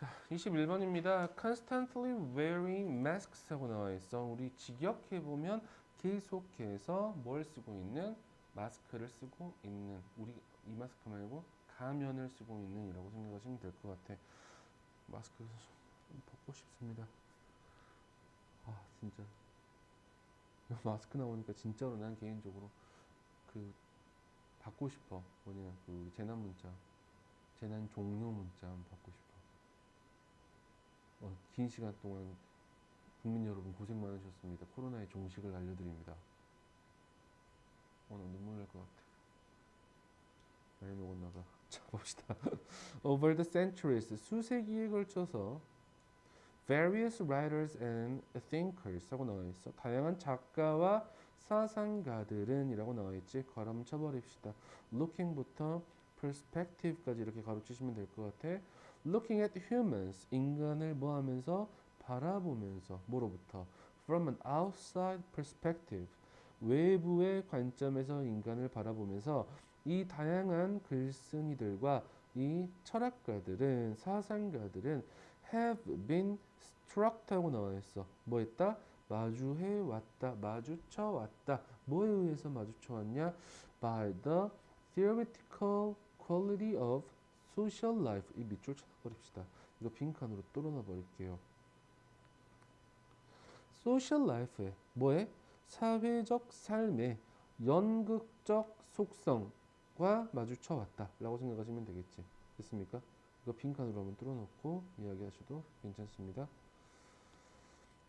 자, 21번입니다. Constantly wearing masks 하고 나와 있어. 우리 직역해 보면 계속해서 뭘 쓰고 있는 마스크를 쓰고 있는 우리 이 마스크 말고 가면을 쓰고 있는이라고 생각하시면 될 것 같아. 마스크 좀 벗고 싶습니다. 아 진짜 마스크 나오니까 진짜로 난 개인적으로 그 받고 싶어. 뭐냐 그 재난 문자, 재난 종료 문자 받고 싶어. 어, 긴 시간 동안 국민 여러분 고생 많으셨습니다. 코로나의 종식을 알려드립니다. 오늘 눈물 날 것 같아. 많이 먹었나봐. 자 봅시다. Over the centuries 수세기에 걸쳐서 various writers and thinkers 하고 나와 있어. 다양한 작가와 사상가들은 이라고 나와 있지. 가름 쳐버립시다. Looking부터 perspective까지 이렇게 가로치시면 될 것 같아. Looking at humans 인간을 뭐 하면서 바라보면서 뭐로부터 from an outside perspective 외부의 관점에서 인간을 바라보면서 이 다양한 글쓴이들과 이 철학가들은 사상가들은 have been struck 하고 나와 있어. 뭐 했다? 마주해 왔다. 마주쳐 왔다. 뭐에 의해서 마주쳐 왔냐? by the theoretical quality of social life. 이 밑줄 쳐버립시다. 이거 빈칸으로 뚫어놔 버릴게요. social life에 뭐에? 사회적 삶의 연극적 속성과 마주쳐 왔다라고 생각하시면 되겠지. 됐습니까? 이거 빈칸으로 한번 뚫어놓고 이야기하셔도 괜찮습니다.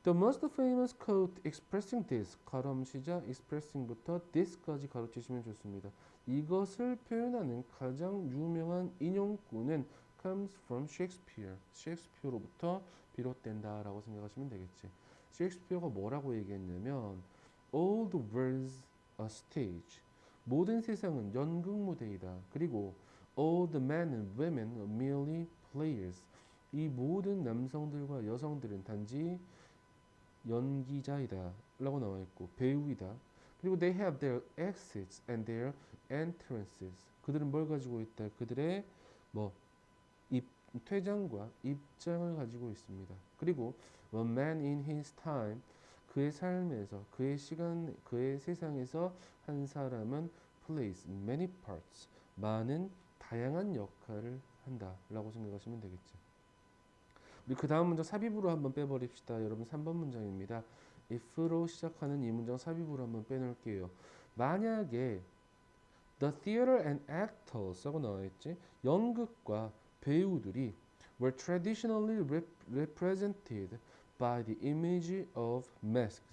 The most famous quote expressing this 가름 시작 expressing부터 this까지 가로치시면 좋습니다. 이것을 표현하는 가장 유명한 인용구는 comes from Shakespeare. 셰익스피어로부터 비롯된다라고 생각하시면 되겠지. 셰익스피어가 뭐라고 얘기했냐면 all the world's a stage. 모든 세상은 연극 무대이다. 그리고 all the men and women are merely players. 이 모든 남성들과 여성들은 단지 연기자이다 라고 나와 있고 배우이다. 그리고 they have their exits and their entrances. 그들은 뭘 가지고 있다? 그들의 뭐 입, 퇴장과 입장을 가지고 있습니다. 그리고 a man in his time 그의 삶에서 그의 시간 그의 세상에서 한 사람은 plays many parts. 많은 다양한 역할을 한다 라고 생각하시면 되겠죠 그 다음 문장 삽입으로 한번 빼버립시다. 여러분 3번 문장입니다. if로 시작하는 이 문장 삽입으로 한번 빼놓을게요. 만약에 the theater and actors 하고 나와있지 연극과 배우들이 were traditionally rep- represented by the image of masks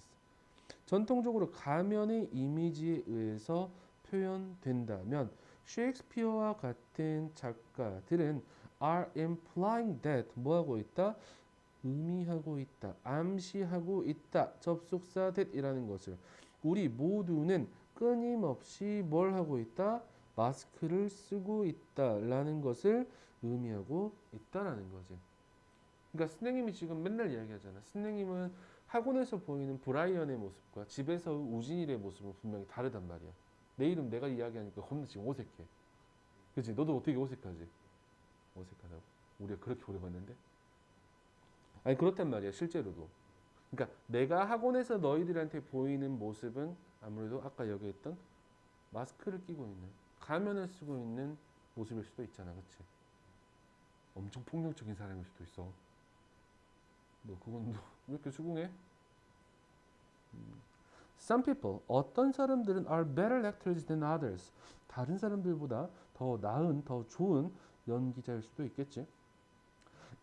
전통적으로 가면의 이미지에 의해서 표현된다면 셰익스피어와 같은 작가들은 are implying that 뭐하고 있다? 의미하고 있다. 암시하고 있다. 접속사 that이라는 것을 우리 모두는 끊임없이 뭘 하고 있다? 마스크를 쓰고 있다라는 것을 의미하고 있다라는 거지. 그러니까 스낵님이 지금 맨날 이야기하잖아. 스낵님은 학원에서 보이는 브라이언의 모습과 집에서 우진일의 모습은 분명히 다르단 말이야. 내 이름 내가 이야기하니까 겁나 지금 어색해. 그치? 너도 어떻게 어색하지? 어색하다고? 우리가 그렇게 오래 봤는데? 아니 그렇단 말이야 실제로도. 그러니까 내가 학원에서 너희들한테 보이는 모습은 아무래도 아까 여기 했던 마스크를 끼고 있는 가면을 쓰고 있는 모습일 수도 있잖아, 그렇지? 엄청 폭력적인 사람일 수도 있어. 너 그건 너 왜 이렇게 수긍해? 음. Some people, 어떤 사람들은 are better actors than others. 다른 사람들보다 더 나은, 더 좋은 연기자일 수도 있겠지.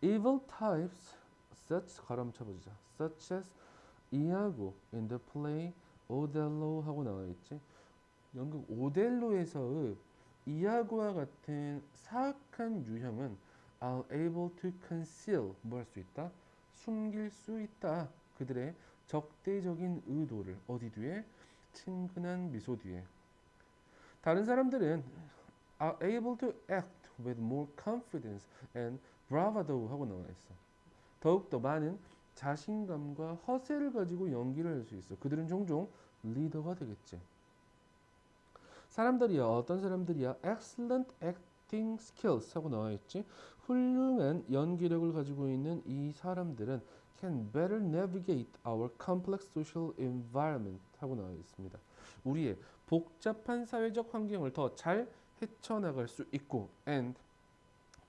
Evil types, such 가름 쳐보자. Such as 이아고 in the play Othello 하고 나와 있지. 연극 오델로에서의 이아고와 같은 사악한 유형은 are able to conceal 뭐 할 수 있다? 숨길 수 있다. 그들의 적대적인 의도를 어디 뒤에? 친근한 미소 뒤에. 다른 사람들은 are able to act with more confidence and bravado 하고 나와 있어. 더욱더 많은 자신감과 허세를 가지고 연기를 할 수 있어. 그들은 종종 리더가 되겠지. 사람들이야 어떤 사람들이야 excellent act, acting skills 하고 나와 있지. 훌륭한 연기력을 가지고 있는 이 사람들은 can better navigate our complex social environment 하고 나와 있습니다. 우리의 복잡한 사회적 환경을 더잘 헤쳐나갈 수 있고 and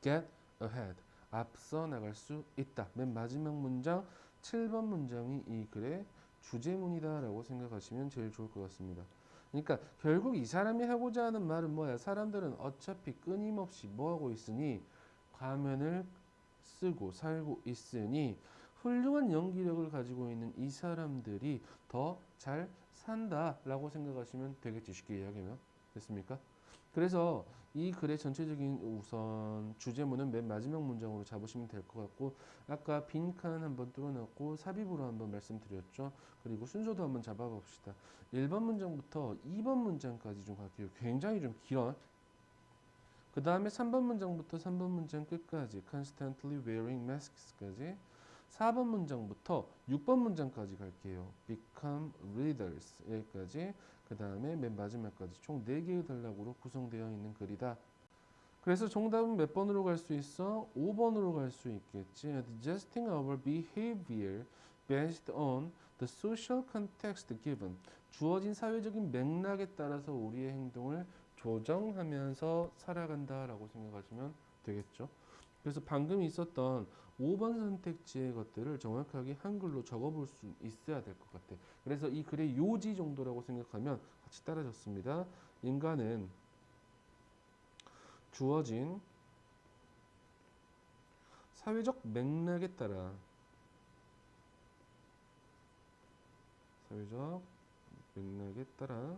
get ahead 앞서 나갈 수 있다. 맨 마지막 문장 7번 문장이 이 글의 주제문이다라고 생각하시면 제일 좋을 것 같습니다. 그러니까 결국 이 사람이 하고자 하는 말은 뭐야? 사람들은 어차피 끊임없이 뭐 하고 있으니 가면을 쓰고 살고 있으니 훌륭한 연기력을 가지고 있는 이 사람들이 더 잘 산다라고 생각하시면 되겠지 쉽게 이야기하면 됐습니까? 그래서 이 글의 전체적인 우선 주제문은 맨 마지막 문장으로 잡으시면 될 것 같고 아까 빈칸 한번 뚫어놨고 삽입으로 한번 말씀드렸죠. 그리고 순서도 한번 잡아봅시다. 1번 문장부터 2번 문장까지 좀 갈게요. 굉장히 좀 길어. 그 다음에 3번 문장부터 3번 문장 끝까지 constantly wearing masks까지 4번 문장부터 6번 문장까지 갈게요. become readers 여기까지 그 다음에 맨 마지막까지 총 4개의 단락으로 구성되어 있는 글이다. 그래서 정답은 몇 번으로 갈 수 있어? 5번으로 갈 수 있겠지. Adjusting our behavior based on the social context given. 주어진 사회적인 맥락에 따라서 우리의 행동을 조정하면서 살아간다라고 생각하시면 되겠죠. 그래서 방금 있었던 5번 선택지의 것들을 정확하게 한글로 적어볼 수 있어야 될 것 같아. 그래서 이 글의 요지 정도라고 생각하면 같이 따라졌습니다. 인간은 주어진 사회적 맥락에 따라 사회적 맥락에 따라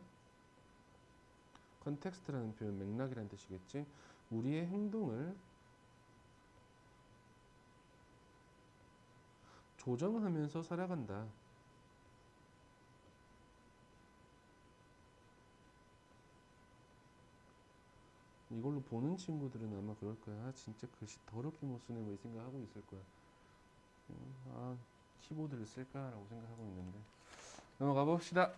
컨텍스트라는 표현 맥락이라는 뜻이겠지. 우리의 행동을 조정하면서 살아간다. 이걸로 보는 친구들은 아마 그럴 거야. 아, 진짜 글씨 더럽게 못 쓰네 뭐 이 생각하고 있을 거야. 음, 아 키보드를 쓸까라고 생각하고 있는데 넘어가 봅시다.